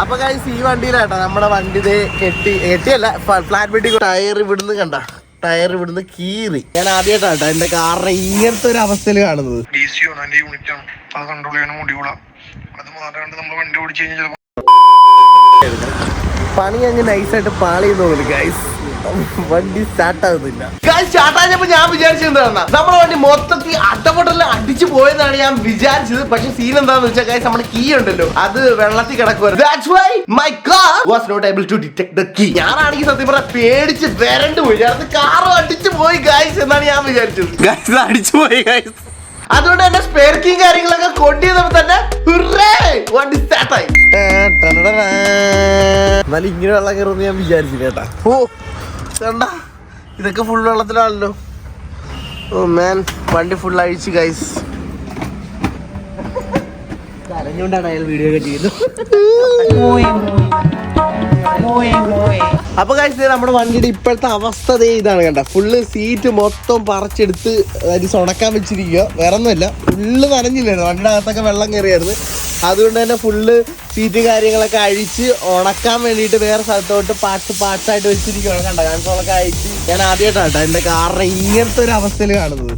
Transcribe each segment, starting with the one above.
അപ്പൊ കഴിച്ച് ഈ വണ്ടിയിലാട്ടോ നമ്മുടെ വണ്ടി ഇത് കെട്ടി കെട്ടിയല്ല ഫ്ലാറ്റ് ബെട്ടി ടയർ ഇവിടുന്ന് കണ്ട. ടയർ ഇവിടുന്ന് കീറി. ഞാൻ ആദ്യമായിട്ടാട്ടോ എന്റെ കാറിനെ ഇങ്ങനത്തെ ഒരു അവസ്ഥയിൽ കാണുന്നത്. അത് കൺട്രോൾ ചെയ്യണം മുടികൂടാ അത് മാറാണ്ട് നമ്മൾ വണ്ടി ഓടിച്ചു കഴിഞ്ഞാൽ പണി അങ്ങ് നൈസായിട്ട് പാളി തോന്നുന്നു ഗൈസ് വണ്ടി സ്റ്റാർട്ട് ആകുന്നില്ല ഗൈസ് സ്റ്റാർട്ട് ആയപ്പോ ഞാൻ വിചാരിച്ചത് എന്താ നമ്മുടെ വണ്ടി മൊത്തത്തിൽ അട്ടപ്പൊട്ടെല്ലാം അടിച്ചു പോയെന്നാണ് ഞാൻ വിചാരിച്ചത്. പക്ഷെ സീൻ എന്താന്ന് വെച്ചാൽ ഗൈസ് നമ്മുടെ കീ ഉണ്ടല്ലോ. അത് വെള്ളത്തിൽ കിടക്കുവായിരുന്നു. ഞാനാണെങ്കിൽ സത്യം പറഞ്ഞ പേടിച്ച് വരണ്ട് പോയി. അത് കാറും അടിച്ചു പോയി ഗൈസ് എന്നാണ് ഞാൻ വിചാരിച്ചത്. ഗൈസ് അടിച്ചു പോയി ഗൈസ് അതുകൊണ്ട് തന്നെ സ്പെയർ കീ കാര്യങ്ങളൊക്കെ കൊണ്ടുവന്നപ്പോ തന്നെ ഹുറേ, വണ്ടി സ്റ്റാർട്ടായി എന്നാലും ഇങ്ങനെ വെള്ളം കയറുമെന്ന് ഞാൻ വിചാരിച്ചില്ല കേട്ടാ. ഓ വേണ്ട ഇതൊക്കെ ഫുൾ വെള്ളത്തിലാണല്ലോ. ഓ മാൻ വണ്ടി ഫുൾ അഴിച്ച് ഗൈസ് കരഞ്ഞോണ്ടാണ് അയാൾ വീഡിയോ ഒക്കെ അപ്പൊ കഴിച്ചത് നമ്മുടെ വണ്ടിയുടെ ഇപ്പോഴത്തെ അവസ്ഥ ഇതാണ് കണ്ട. ഫുള്ള് സീറ്റ് മൊത്തം പറിച്ചെടുത്ത് അരിച്ച് ഉണക്കാൻ വെച്ചിരിക്കുക. വേറെ ഒന്നുമില്ല ഫുള്ള് നനഞ്ഞില്ലായിരുന്നു. വണ്ടിയുടെ അകത്തൊക്കെ വെള്ളം കയറിയായിരുന്നു. അതുകൊണ്ട് തന്നെ ഫുള്ള് സീറ്റ് കാര്യങ്ങളൊക്കെ അഴിച്ച് ഉണക്കാൻ വേണ്ടിയിട്ട് വേറെ സ്ഥലത്തോട്ട് പാർട്സ് പാർട്സ് ആയിട്ട് വെച്ചിരിക്കുകയാണ്. കണ്ടോ? ഞാൻ അഴിച്ച് ഞാൻ ആദ്യമായിട്ടാണ് കേട്ടോ എന്റെ കാറിനെ ഇങ്ങനത്തെ ഒരു അവസ്ഥയിൽ കാണുന്നത്.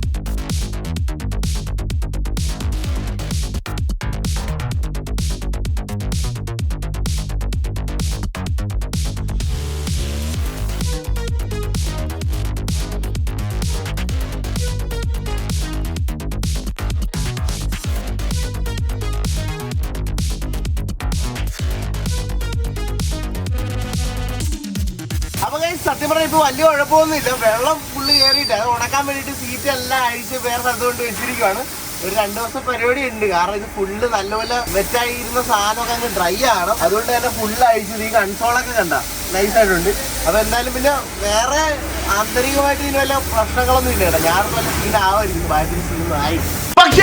ഇപ്പൊ വലിയ കുഴപ്പമൊന്നുമില്ല. വെള്ളം ഫുള്ള് കയറിയിട്ട് അത് ഉണക്കാൻ വേണ്ടിയിട്ട് സീറ്റ് എല്ലാം അഴിച്ച് വേറെ സ്ഥലത്ത് കൊണ്ട് വെച്ചിരിക്കുവാണ്. ഒരു രണ്ടു ദിവസം പരിപാടി ഉണ്ട് കാരണം ഇത് ഫുള്ള് നല്ലപോലെ വെറ്റായിരുന്ന സാധനമൊക്കെ അങ്ങ് ഡ്രൈ ആണ്. അതുകൊണ്ട് തന്നെ ഫുള്ള് അഴിച്ചത്. ഈ കൺസോളൊക്കെ കണ്ട. നൈസ് ആയിട്ടുണ്ട്. അപ്പൊ എന്തായാലും പിന്നെ വേറെ ആന്തരികമായിട്ട് ഇതിന് വല്ല പ്രശ്നങ്ങളൊന്നും ഇല്ല കേട്ടോ. ഞാൻ വല്ല സീൻ ആവായിരിക്കും ബാറ്ററി സീനായി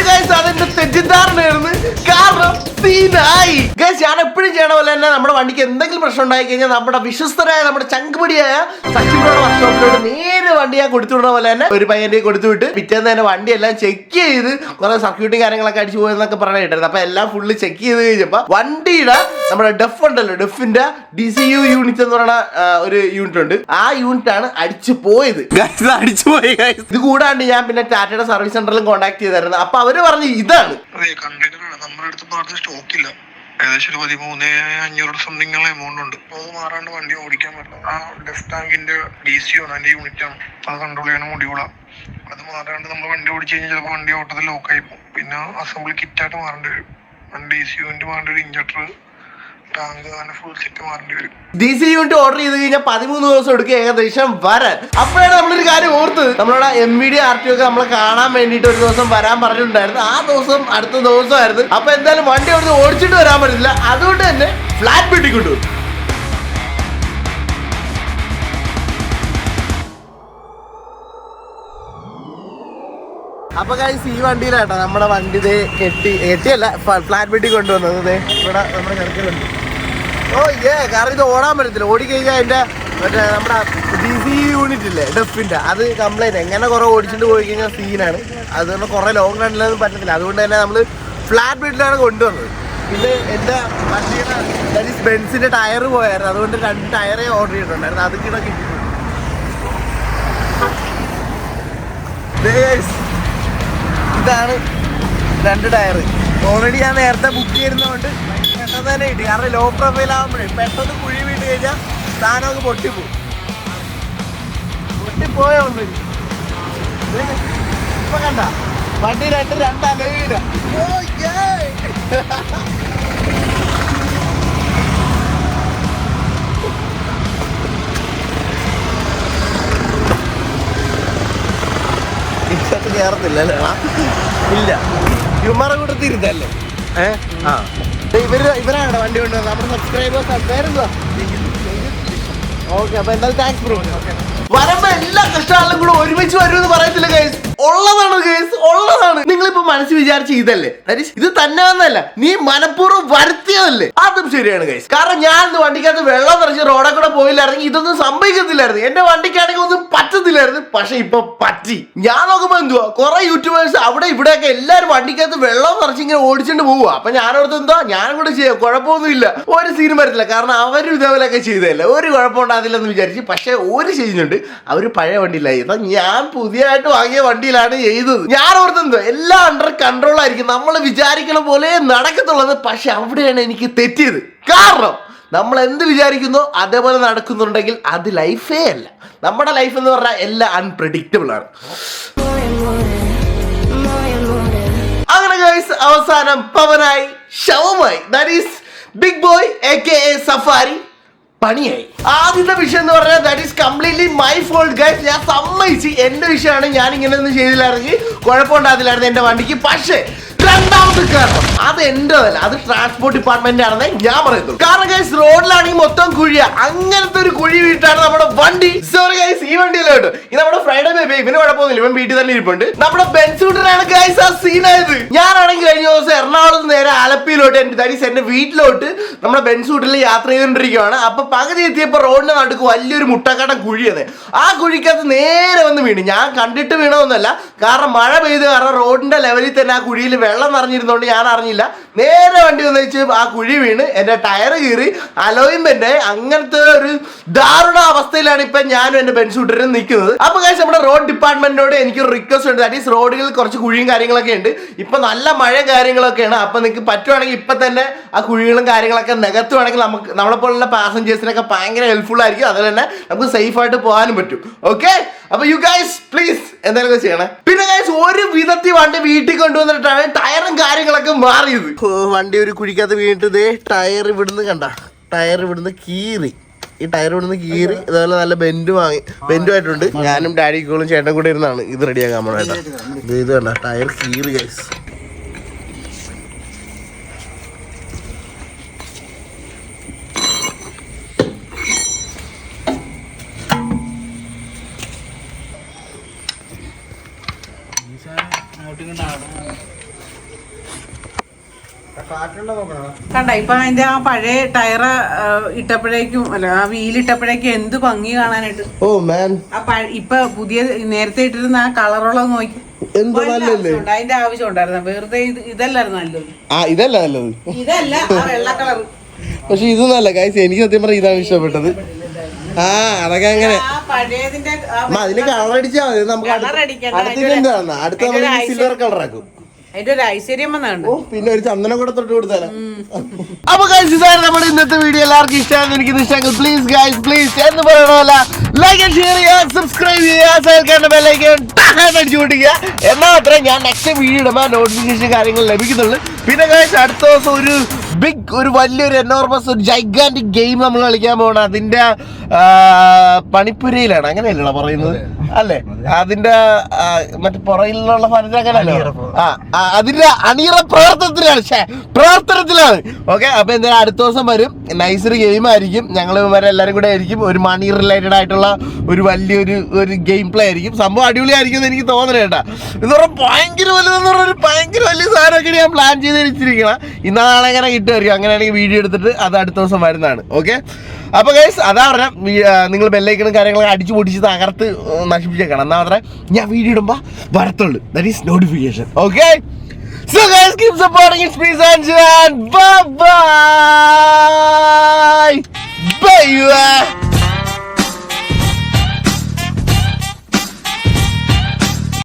ഗൈസ് അതെന്റെ തെറ്റിദ്ധാരണയായിരുന്നു. കാരണം സീനായി ഗൈസ് ഞാൻ എപ്പോഴും ചെയ്യണ പോലെ തന്നെ നമ്മുടെ വണ്ടിക്ക് എന്തെങ്കിലും പ്രശ്നം ഉണ്ടായി കഴിഞ്ഞാൽ നമ്മുടെ വിശ്വസ്തരായ നമ്മുടെ ചങ്കുപടിയായ സച്ചിനോട് വർക്ക്ഷോപ്പിലോട്ട് നേരെ വണ്ടി ഞാൻ കൊടുത്തു പോലെ തന്നെ ഒരു പയ്യന്റെ കൊടുത്തു വിട്ട് പിറ്റേന്ന് തന്നെ വണ്ടി എല്ലാം ചെക്ക് ചെയ്ത് കുറെ സർക്യൂട്ടും കാര്യങ്ങളൊക്കെ അടിച്ചു പോയെന്നൊക്കെ പറഞ്ഞ കേട്ടായിരുന്നു അപ്പൊ എല്ലാം ഫുള്ള് ചെക്ക് ചെയ്ത് കഴിഞ്ഞപ്പോ വണ്ടിയുടെ നമ്മുടെ ഡെഫ് ഉണ്ടല്ലോ ഡെഫിന്റെ ഡി സി യു യൂണിറ്റ് എന്ന് പറയുന്ന ഒരു യൂണിറ്റ് ഉണ്ട്. ആ യൂണിറ്റ് ആണ് അടിച്ചു പോയത്. അടിച്ചു പോയി ഇത് കൂടാണ്ട് ഞാൻ പിന്നെ ടാറ്റയുടെ സർവീസ് സെന്ററിലും കോൺടാക്ട് ചെയ്തായിരുന്നു. അപ്പൊ അവർ പറഞ്ഞു ഇതാണ്. നമ്മുടെ അടുത്ത് ഇപ്പോൾ അടുത്ത് സ്റ്റോക്ക് ഇല്ല. ഏകദേശം ഒരു പതിമൂന്ന് അഞ്ഞൂറ് സംതിങ് എമൗണ്ട് ഉണ്ട്. അപ്പോൾ അത് മാറാണ്ട് വണ്ടി ഓടിക്കാൻ പറ്റില്ല. ആ ഡെഫ് ടാങ്കിന്റെ ഡി സി ആണ് അതിന്റെ യൂണിറ്റ് ആണ്. അപ്പൊ അത് കൺട്രോൾ ചെയ്യണം മുടികുള അത് മാറാണ്ട് നമ്മൾ വണ്ടി ഓടിച്ചു കഴിഞ്ഞാൽ ചിലപ്പോൾ വണ്ടി ഓട്ടത്തിൽ ലോക്കായി പോകും. പിന്നെ അസംബ്ലി കിറ്റായിട്ട് മാറേണ്ടി വരും. ഡി സി യുവിന്റെ മാറേണ്ട ഒരു ഇഞ്ചക്ടർ ഡി യൂണിറ്റ് ഓർഡർ ചെയ്ത് കഴിഞ്ഞാൽ പതിമൂന്ന് ദിവസം എടുക്കും ഏകദേശം വരാൻ. അപ്പോഴാണ് നമ്മളൊരു കാര്യം ഓർത്തത്. നമ്മളോട് M V D R T ഒക്കെ നമ്മളെ കാണാൻ വേണ്ടിട്ട് ഒരു ദിവസം വരാൻ പറഞ്ഞിട്ടുണ്ടായിരുന്നു. ആ ദിവസം അടുത്ത ദിവസമായിരുന്നു. അപ്പൊ എന്തായാലും വണ്ടി അവിടുന്ന് ഓടിച്ചിട്ട് വരാൻ പറ്റില്ല അതുകൊണ്ട് തന്നെ ഫ്ലാറ്റ് കൊണ്ടുപോകും അപ്പൊ കഴിച്ച് ഈ വണ്ടിയിലാട്ടോ. നമ്മുടെ വണ്ടി കെട്ടി കെട്ടിയല്ല ഫ്ലാറ്റ് വീട്ടിൽ കൊണ്ടുവന്നത്. ഇവിടെ നമ്മുടെ ചെറുക്കലുണ്ട് ഓ ഏ കാരണം ഇത് ഓടാൻ പറ്റത്തില്ല. ഓടിക്കഴിഞ്ഞാൽ അതിന്റെ മറ്റേ നമ്മുടെ ഡി സി യൂണിറ്റ് ഇല്ലേ ഡെഫിന്റെ. അത് കംപ്ലൈന്റ് എങ്ങനെ കുറെ ഓടിച്ചിട്ട് പോയി കഴിഞ്ഞാൽ സീനാണ് അതുകൊണ്ട് കുറെ ലോങ് റണ്ണിലൊന്നും പറ്റത്തില്ല. അതുകൊണ്ട് തന്നെ നമ്മൾ ഫ്ലാറ്റ് ബെഡിലാണ് കൊണ്ടുവന്നത്. പിന്നെ എന്റെ വണ്ടിയുടെ that is ബെൻസിന്റെ ടയർ പോയായിരുന്നു. അതുകൊണ്ട് രണ്ട് ടയറേ ഓർഡർ ചെയ്തിട്ടുണ്ടായിരുന്നു. അത് കിട കിട്ടിയിട്ടുണ്ട്. ഇതാണ് രണ്ട് ടയർ ഓൾറെഡി ഞാൻ നേരത്തെ ബുക്ക് ചെയ്യുന്നതുകൊണ്ട് പെട്ടെന്ന് തന്നെ കിട്ടി കാരണം ലോ പ്രൊഫൈൽ ആകുമ്പോഴേ പെട്ടെന്ന് കുഴി വീട്ട് കഴിഞ്ഞാൽ സാധനമൊക്കെ പൊട്ടിപ്പോവും. പൊട്ടിപ്പോയോ ഒന്ന് ഇപ്പൊ കണ്ട. വണ്ടി രണ്ട് രണ്ട് അലവീര ഇഷ്ടത്ത് കയറത്തില്ല അല്ലേ? ഇല്ല. ഹ്യൂമറ കൂടെ ഏഹ് ഏ? ആ. ഇവർ ഇവരാണ് വണ്ടി കൊണ്ടുവന്നത് നമ്മുടെ സബ്സ്ക്രൈബേഴ്സ് ഓക്കെ അപ്പൊ എന്തായാലും താങ്ക്സ് ബ്രോ വരുമ്പോ എല്ലാ കൃഷ്ണാളിലും കൂടെ ഒരുമിച്ച് വരുമെന്ന് പറയത്തില്ല ഗൈസ് ഉള്ളതാണ് കേസ് ഉള്ളതാണ്. നിങ്ങളിപ്പോ മനസ്സിൽ വിചാരിച്ച ഇതല്ലേ? ഇത് തന്നെ വന്നല്ല നീ മനഃപൂർവം വരുത്തിയതല്ലേ? അതും ശരിയാണ് കേസ് കാരണം ഞാൻ വണ്ടിക്കകത്ത് വെള്ളം നിറച്ച് റോഡെ കൂടെ പോയില്ലായിരുന്നെങ്കിൽ ഇതൊന്നും സംഭവിക്കത്തില്ലായിരുന്നു. എന്റെ വണ്ടിക്കാണെങ്കിൽ ഒന്നും പറ്റത്തില്ലായിരുന്നു. പക്ഷെ ഇപ്പൊ പറ്റി. ഞാൻ നോക്കുമ്പോ എന്തുവാ? കുറെ യൂട്യൂബേഴ്സ് അവിടെ ഇവിടെയൊക്കെ എല്ലാരും വണ്ടിക്കകത്ത് വെള്ളം നിറച്ച് ഇങ്ങനെ ഓടിച്ചിട്ട് പോവുക അപ്പൊ ഞാനോടത്ത് എന്താ ഞാനും കൂടെ ചെയ്യാം. കുഴപ്പമൊന്നുമില്ല. ഒരു സീനും വരത്തില്ല. കാരണം അവരും ഇതേപോലെയൊക്കെ ചെയ്തതല്ല? ഒരു കുഴപ്പം ഉണ്ടാകില്ലെന്ന് വിചാരിച്ച്. പക്ഷെ ഒരു ചെയ്യുന്നുണ്ട് അവർ പഴയ വണ്ടിയിലായി. ഞാൻ പുതിയതായിട്ട് വാങ്ങിയ വണ്ടിയിലാണ് ചെയ്തത് ഞാൻ ഓർത്തെന്തോ എല്ലാം അണ്ടർ കൺട്രോൾ ആയിരിക്കും. നമ്മൾ വിചാരിക്കണ പോലെ നടക്കത്തുള്ളത് പക്ഷെ അവിടെയാണ് എനിക്ക് തെറ്റിയത്. കാരണം നമ്മൾ എന്ത് വിചാരിക്കുന്നു അതേപോലെ നടക്കുന്നുണ്ടെങ്കിൽ അത് ലൈഫേ അല്ല. നമ്മുടെ ലൈഫ് എന്ന് പറഞ്ഞാൽ എല്ലാം അൺപ്രഡിക്റ്റബിൾ ആണ്. അങ്ങനെ ഗൈസ് അവസാനം പവനായി ശവമായി. That is big boy A K A safari പണിയായി. ആദ്യത്തെ വിഷയം എന്ന് പറഞ്ഞാൽ that is completely my fault guys ഞാൻ സമ്മതിച്ച്. എന്റെ വിഷയമാണ് ഞാൻ ഇങ്ങനെ ഒന്നും ചെയ്തില്ലായിരുന്നെങ്കിൽ കുഴപ്പമുണ്ടാകില്ലായിരുന്നു എന്റെ വണ്ടിക്ക്. പക്ഷേ രണ്ടാമത്തെ കാരണം അത് എന്റെ അല്ല അത് ട്രാൻസ്പോർട്ട് ഡിപ്പാർട്ട്മെന്റ് ആണെന്നേ ഞാൻ പറയുന്നു കാരണം ഗൈസ് റോഡിലാണെങ്കിൽ മൊത്തം കുഴിയ. അങ്ങനത്തെ ഒരു കുഴി വീട്ടാണ് നമ്മുടെ വണ്ടി. സോറി ഗൈസ് ഈ വണ്ടിയല്ല കേട്ടോ. ഇത് നമ്മുടെ ഫ്രൈഡേ ബേബി ഇവന് പോകുന്നില്ല ഇവൻ വീട്ടിൽ തന്നെ ഇരിപ്പുണ്ട്. നമ്മുടെ ബെൻസൂട്ടനാണ് ഗൈസ് ആ സീനായത് ഞാനാണെങ്കിൽ കഴിഞ്ഞ ദിവസം എറണാകുളത്ത് നേരെ ആലപ്പിയിലോട്ട് എന്റെ ദാരീസ് എന്റെ വീട്ടിലോട്ട് നമ്മുടെ ബെൻസൂട്ടിൽ യാത്ര ചെയ്തുകൊണ്ടിരിക്കുകയാണ്. അപ്പൊ പകുതി എത്തിയപ്പോ റോഡിന്റെ നടുക്ക് വലിയൊരു മുട്ടക്കടം കുഴിയത് ആ കുഴിക്കകത്ത് നേരെ വന്ന് വീണു. ഞാൻ കണ്ടിട്ട് വീണതൊന്നല്ല. കാരണം മഴ പെയ്ത് കാരണം റോഡിന്റെ ലെവലിൽ തന്നെ ആ കുഴിയിൽ വെള്ളം നിറഞ്ഞിരുന്നോണ്ട് ഞാൻ അറിഞ്ഞില്ല. നേരെ വണ്ടി വന്ന് വെച്ച് ആ കുഴി വീണ് എന്റെ ടയർ കീറി അലോയിൻമെന്റ് അങ്ങനത്തെ ഒരു ദാരുണ അവസ്ഥയിലാണ് ഇപ്പൊ ഞാനും എന്റെ ബെൻസൂട്ടരും നിൽക്കുന്നത്. അപ്പൊ കാശ് നമ്മുടെ റോഡ് ഡിപ്പാർട്ട്മെന്റിനോട് എനിക്കൊരു റിക്വസ്റ്റ് ഉണ്ട്. ദാറ്റ് ഈസ് റോഡുകളിൽ കുറച്ച് കുഴിയും കാര്യങ്ങളൊക്കെ ഉണ്ട്. ഇപ്പൊ നല്ല മഴയും കാര്യങ്ങളൊക്കെയാണ്. അപ്പൊ നിങ്ങൾക്ക് പറ്റുവാണെങ്കിൽ ഇപ്പൊ തന്നെ ആ കുഴികളും കാര്യങ്ങളൊക്കെ നികത്തുവാണെങ്കിൽ നമുക്ക് നമ്മളെ പോലുള്ള പാസഞ്ചേഴ്സിനൊക്കെ ഭയങ്കര ഹെൽപ്ഫുൾ ആയിരിക്കും. അതുപോലെ തന്നെ നമുക്ക് സേഫ് ആയിട്ട് പോകാനും പറ്റും. ഓക്കെ അപ്പൊ യു ഗൈസ് പ്ലീസ് എന്തെങ്കിലും ചെയ്യണേ. പിന്നെ ഗൈസ് ഒരു വിധത്തിൽ വണ്ടി വീട്ടിൽ കൊണ്ടുവന്നിട്ടാണ് ടയറും കാര്യങ്ങളൊക്കെ മാറിയത്. വണ്ടി ഒരു കുഴിക്കകത്ത് വീണിട്ട് ഇതേ ടയർ ഇവിടുന്ന് കണ്ട. ടയർ ഇവിടുന്ന് കീറി. ഈ ടയർ ഇവിടുന്ന് കീറി അതുപോലെ നല്ല ബെൻഡ് വാങ്ങി. ബെൻഡുമായിട്ടുണ്ട് ഞാനും ഡാഡി കോളും ചേട്ടൻ കൂടെ ഇരുന്നാണ് ഇത് റെഡിയാക്കാൻ പോണേട്ടാ ഇത് കണ്ട ടയർ കീറി ഗൈസ് കണ്ട ഇപ്പൊ അതിന്റെ ആ പഴയ ടയർ ഇട്ടപ്പോഴേക്കും അല്ല ആ വീലിട്ടപ്പോഴേക്കും എന്ത് ഭംഗി കാണാനായിട്ട്. ഓ മാൻ. ആ ഇപ്പൊ പുതിയ നേരത്തെ ഇട്ടിരുന്ന ആ കളറുള്ളത് നോക്കി. എന്ത് നല്ലല്ലേ. അതിന്റെ ആവശ്യം ഉണ്ടായിരുന്നു. വെറുതെ ഇതല്ലായിരുന്നു നല്ലത്. ആ ഇതല്ല നല്ലത്. ഇതല്ല ആ വെള്ള കളർ പക്ഷെ ഇത് നല്ല ഗൈസ് എനിക്ക് സത്യം പറഞ്ഞ ഇതാണ് ഇഷ്ടപ്പെട്ടത്. ആ അതൊക്കെ അങ്ങനെ. ആ പഴയതിന്റെ ആ അമ്മ അതിന് കളർ അടിച്ചാൽ മതി. നമുക്ക് അടുത്ത അടുത്ത നമ്മൾ സിൽവർ കളറാക്കും ആക്കും. അതിന്റെ ഒരു ഐശ്വര്യം വന്നുണ്ട്. ഓ പിന്നെ ഒരു ചന്ദനം കൂടെ തൊട്ട് കൊടുത്താലോ? അപ്പൊ ഗൈസ് ഇതാണ് നമ്മുടെ ഇന്നത്തെ വീഡിയോ എല്ലാവർക്കും ഇഷ്ടമാണെന്ന് എനിക്ക് ഇഷ്ടമെങ്കിൽ പ്ലീസ് ഗൈസ് പ്ലീസ് എന്ന് പറയണമല്ല. ലൈക്ക് ഷെയർ ചെയ്യുക സബ്സ്ക്രൈബ് ചെയ്യുക അടിച്ചു പൊട്ടിക്കുക. എന്നാൽ മാത്രമേ ഞാൻ നെക്സ്റ്റ് വീഡിയോ ഇടുമ്പോൾ നോട്ടിഫിക്കേഷൻ കാര്യങ്ങൾ ലഭിക്കുന്നുള്ളൂ. പിന്നെ ഗൈസ് അടുത്ത ദിവസം ഒരു ബിഗ് ഒരു വലിയൊരു എനോർമസ് ഒരു ജൈഗാന്റിക് ഗെയിം നമ്മൾ കളിക്കാൻ പോകണം അതിന്റെ പണിപ്പുരയിലാണ്. അങ്ങനെയല്ലടാ പറയുന്നത്? അല്ലേ? അതിന്റെ മറ്റേ പുറയിലുള്ള ഫലത്തിൽ അങ്ങനെയല്ലോ ആ അതിന്റെ അണിയറ പ്രവർത്തനത്തിലാണ്. പ്രവർത്തനത്തിലാണ്. ഓക്കെ അപ്പൊ എന്തായാലും അടുത്ത ദിവസം വരും. നൈസൊരു ഗെയിം ആയിരിക്കും. ഞങ്ങൾ വരെ എല്ലാവരും കൂടെ ആയിരിക്കും. ഒരു മണി റിലേറ്റഡ് ആയിട്ടുള്ള ഒരു വലിയൊരു ഒരു ഗെയിം പ്ലേ ആയിരിക്കും. സംഭവം അടിപൊളിയായിരിക്കും എന്ന് എനിക്ക് തോന്നുന്നു കേട്ടാ. എന്ന് പറഞ്ഞാൽ ഭയങ്കര വലുതെന്ന് പറഞ്ഞ ഒരു ഭയങ്കര വലിയ സാധനമൊക്കെ ഞാൻ പ്ലാൻ ചെയ്ത് വെച്ചിരിക്കണം ഇന്നാളെ അങ്ങനെ കിട്ടുമായിരിക്കും? അങ്ങനെയാണെങ്കിൽ വീഡിയോ എടുത്തിട്ട് അത് അടുത്ത ദിവസം വരുന്നതാണ്. ഓക്കെ അപ്പൊ ഗൈസ് അതാ പറഞ്ഞ നിങ്ങൾ ബെല്ലൈക്കണും കാര്യങ്ങളൊക്കെ അടിച്ചു പൊടിച്ച് തകർത്ത് നശിപ്പിച്ചേക്കണം. എന്നാ പറഞ്ഞാൽ ഞാൻ വീഡിയോ ഇടുമ്പോ വരത്തുള്ളൂ. That is notification okay So guys, keep supporting its peace and bye bye. Bye.